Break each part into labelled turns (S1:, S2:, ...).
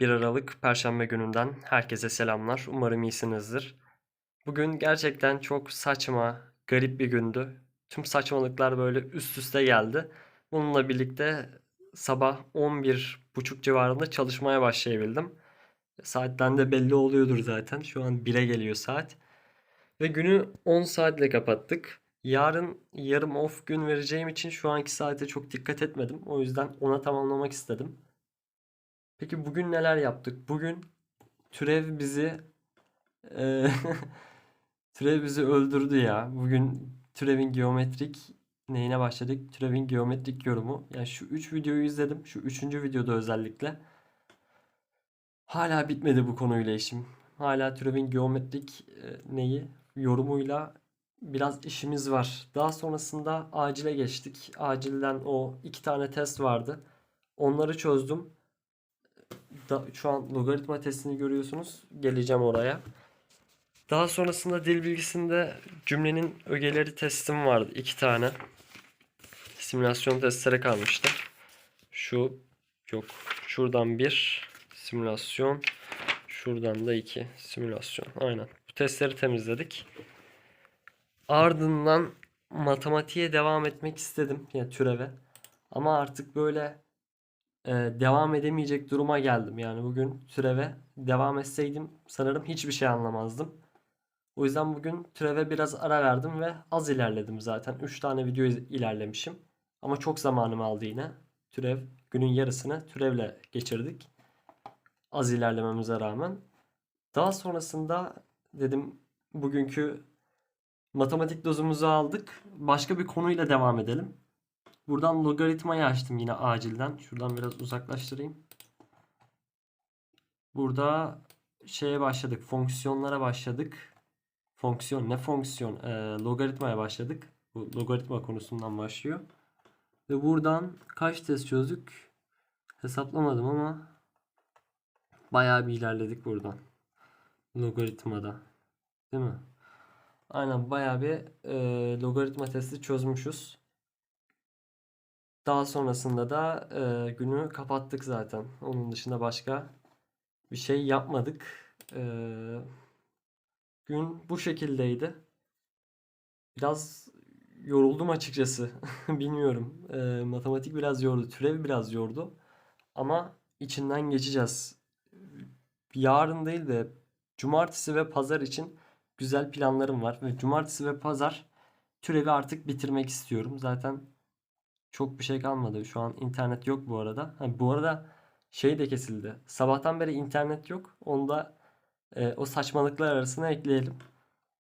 S1: 1 Aralık Perşembe gününden herkese selamlar. Umarım iyisinizdir. Bugün gerçekten çok saçma, garip bir gündü. Tüm saçmalıklar böyle üst üste geldi. Bununla birlikte sabah 11.30 civarında çalışmaya başlayabildim. Saatten de belli oluyordur zaten. Şu an 1'e geliyor saat. Ve günü 10 saatle kapattık. Yarın yarım off gün vereceğim için şu anki saate çok dikkat etmedim. O yüzden ona tamamlamak istedim. Peki bugün neler yaptık? Bugün türev bizi eee, türev bizi öldürdü ya. Bugün türevin geometrik neyine başladık? Türevin geometrik yorumu. Yani şu 3 videoyu izledim. Şu 3. videoda özellikle. Hala bitmedi bu konuyla işim. Hala türevin geometrik e, neyi yorumuyla biraz işimiz var. Daha sonrasında acile geçtik. Acilden o iki tane test vardı. Onları çözdüm. Da, şu an logaritma testini görüyorsunuz. Geleceğim oraya. Daha sonrasında dil bilgisinde cümlenin ögeleri testim vardı. iki tane. Simülasyon testlere kalmıştı. Şu yok. Şuradan bir simülasyon. Şuradan da iki simülasyon. Aynen. Bu testleri temizledik. Ardından matematiğe devam etmek istedim. Yani türeve. Ama artık böyle e, devam edemeyecek duruma geldim. Yani bugün türeve devam etseydim sanırım hiçbir şey anlamazdım. O yüzden bugün türeve biraz ara verdim ve az ilerledim zaten. 3 tane video ilerlemişim. Ama çok zamanımı aldı yine. Türev günün yarısını türevle geçirdik. Az ilerlememize rağmen. Daha sonrasında dedim bugünkü matematik dozumuzu aldık. Başka bir konuyla devam edelim. Buradan logaritmayı açtım yine acilden. Şuradan biraz uzaklaştırayım. Burada şeye başladık. Fonksiyonlara başladık. Fonksiyon ne fonksiyon? Ee, logaritmaya başladık. Bu logaritma konusundan başlıyor. Ve buradan kaç test çözdük? Hesaplamadım ama bayağı bir ilerledik buradan. Logaritmada. Değil mi? Aynen bayağı bir e, logaritma testi çözmüşüz. Daha sonrasında da e, günü kapattık zaten. Onun dışında başka bir şey yapmadık. E, gün bu şekildeydi. Biraz yoruldum açıkçası. Bilmiyorum. E, matematik biraz yordu. Türev biraz yordu. Ama içinden geçeceğiz. Yarın değil de cumartesi ve pazar için güzel planlarım var. Ve cumartesi ve pazar türevi artık bitirmek istiyorum. Zaten çok bir şey kalmadı. Şu an internet yok bu arada. Ha, bu arada şey de kesildi. Sabahtan beri internet yok. Onu da e, o saçmalıklar arasına ekleyelim.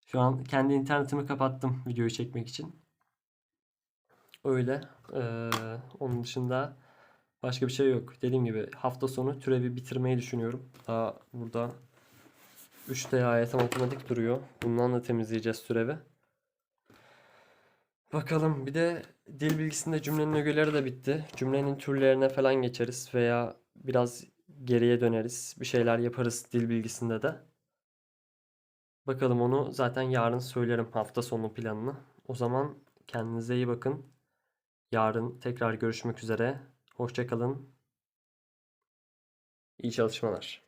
S1: Şu an kendi internetimi kapattım videoyu çekmek için. Öyle. Ee, onun dışında başka bir şey yok. Dediğim gibi hafta sonu türevi bitirmeyi düşünüyorum. Daha burada 3D AYT matematik duruyor. Bundan da temizleyeceğiz türevi. Bakalım bir de dil bilgisinde cümlenin ögeleri de bitti. Cümlenin türlerine falan geçeriz veya biraz geriye döneriz. Bir şeyler yaparız dil bilgisinde de. Bakalım onu zaten yarın söylerim hafta sonu planını. O zaman kendinize iyi bakın. Yarın tekrar görüşmek üzere. Hoşça kalın. İyi çalışmalar.